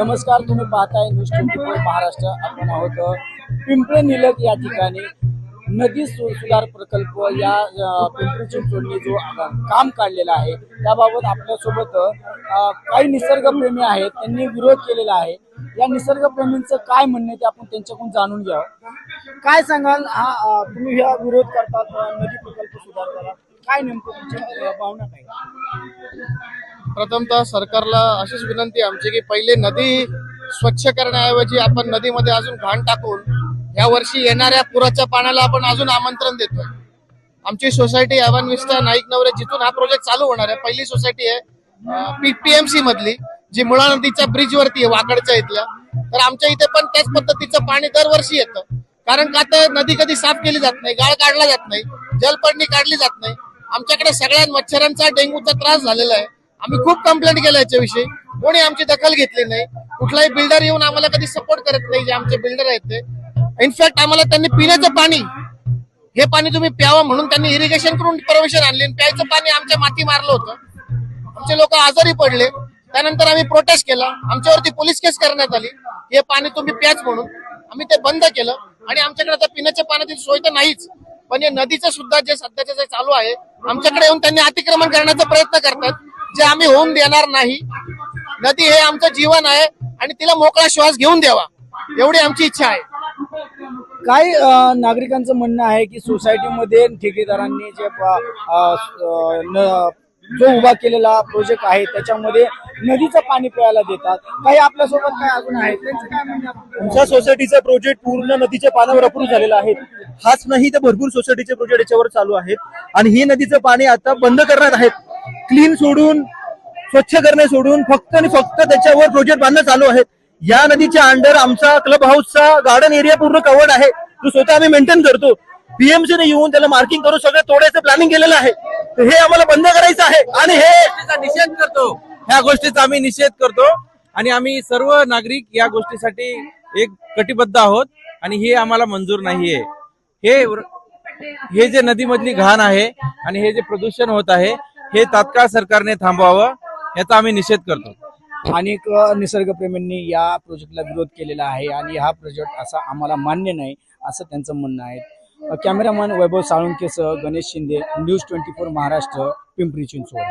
नमस्कार तुम्ही पाहताय न्यूज ट्वेंटी फोर महाराष्ट्र. आपण आहोत पिंपळे निलक या ठिकाणी. नदी सु सुधार प्रकल्प या पिंपरी चिंचवडने जो काम काढलेला आहे त्याबाबत आपल्यासोबत काही निसर्गप्रेमी आहेत त्यांनी विरोध केलेला आहे. या निसर्गप्रेमींचं काय म्हणणं आहे ते आपण त्यांच्याकडून जाणून घ्यावं काय सांगाल? हा तुम्ही ह्या विरोध करतात नदी प्रकल्प सुधार करा. काय नेमकं तुमची भावना काय? प्रथमतः सरकारला अशीच विनंती आमची की पहिले नदी स्वच्छ करण्याऐवजी आपण नदीमध्ये अजून घाण टाकून या वर्षी येणाऱ्या पुराच्या पाण्याला आपण अजून आमंत्रण देतोय. आमची society Avon Vista Naik Navare जिथून हा प्रोजेक्ट चालू होणार आहे पहिली सोसायटी आहे पीएमसी मधली जी मुळा नदीच्या ब्रिज वरती आहे वाकडच्या इथल्या. तर आमच्या इथे पण त्याच पद्धतीचं पाणी दरवर्षी येतं. कारण का तर नदी कधी साफ केली जात नाही गाळ काढला जात नाही जलपडणी काढली जात नाही. आमच्याकडे सगळ्या मच्छरांचा डेंग्यूचा त्रास झालेला आहे. आम्ही खूप कंप्लेंट केल्या याच्याविषयी. कोणी आमची दखल घेतली नाही. कुठलाही बिल्डर येऊन आम्हाला कधी सपोर्ट करत नाही जे आमचे बिल्डर आहेत ते. इनफॅक्ट आम्हाला त्यांनी पिण्याचं पाणी हे पाणी तुम्ही प्यावं म्हणून त्यांनी इरिगेशन करून परमिशन आणली आणि प्यायचं पाणी आमच्या माती मारलं होतं. आमचे लोक आजारी पडले. त्यानंतर आम्ही प्रोटेस्ट केला. आमच्यावरती पोलीस केस करण्यात आली. हे पाणी तुम्ही प्याच म्हणून. आम्ही ते बंद केलं. आणि आमच्याकडे आता पिण्याच्या पाण्याची सोय तर नाहीच. पण हे नदीचं सुद्धा जे सध्याचं जे चालू आहे आमच्याकडे येऊन त्यांनी अतिक्रमण करण्याचा प्रयत्न करतात. जे आम्ही होऊन देणार नाही. नदी हे आमचं जीवन आहे आणि तिला मोकळा श्वास घेऊन द्यावा. एवढी आमची इच्छा आहे. काही नागरिकांचं म्हणणं आहे की सोसायटीमध्ये ठेकेदारांनी जे जो उभा केलेला प्रोजेक्ट आहे त्याच्यामध्ये नदीचं पाणी प्यायला देतात. काही आपल्यासोबत काय अजून आहे? त्यांचं काय म्हणणं आहे? आमच्या सोसायटीचा प्रोजेक्ट पूर्ण नदीच्या पाण्यावर अप्रूव्ह झालेला आहे. हाच नाही तर भरपूर सोसायटीचे प्रोजेक्ट याच्यावर चालू आहेत. आणि ही नदीचं पाणी आता बंद करणार आहेत. क्लीन सोडून स्वच्छ करणे सोडून फक्त आणि फक्त त्याच्यावर प्रोजेक्ट बांधणं चालू आहेत. या नदीच्या अंडर आमचा क्लब हाऊसचा गार्डन एरिया पूर्ण कवर्ड आहे. तो स्वतः आम्ही मेंटेन करतो. पीएमसी ने येऊन त्याला मार्किंग करून सगळं तोडायचं प्लॅनिंग केलेलं आहे. तर हे आम्हाला बंद करायचं आहे. आणि हे निषेध करतो. ह्या गोष्टीचा आम्ही निषेध करतो. आणि आम्ही सर्व नागरिक या गोष्टीसाठी एक कटिबद्ध आहोत. आणि हे आम्हाला मंजूर नाहीये. हे हे जे नदीमधली घाण आहे आणि हे जे प्रदूषण होत आहे हे तात्काळ सरकारने थांबवावं याचा आम्ही निषेध करतो. अनेक निसर्गप्रेमींनी या प्रोजेक्टला विरोध केलेला आहे आणि हा प्रोजेक्ट असा आम्हाला मान्य नाही असं त्यांचं म्हणणं आहे. Cameraman Vaibhav साळुंकेसह Ganesh Shinde news twenty four Maharashtra Pimpri Chinchwad.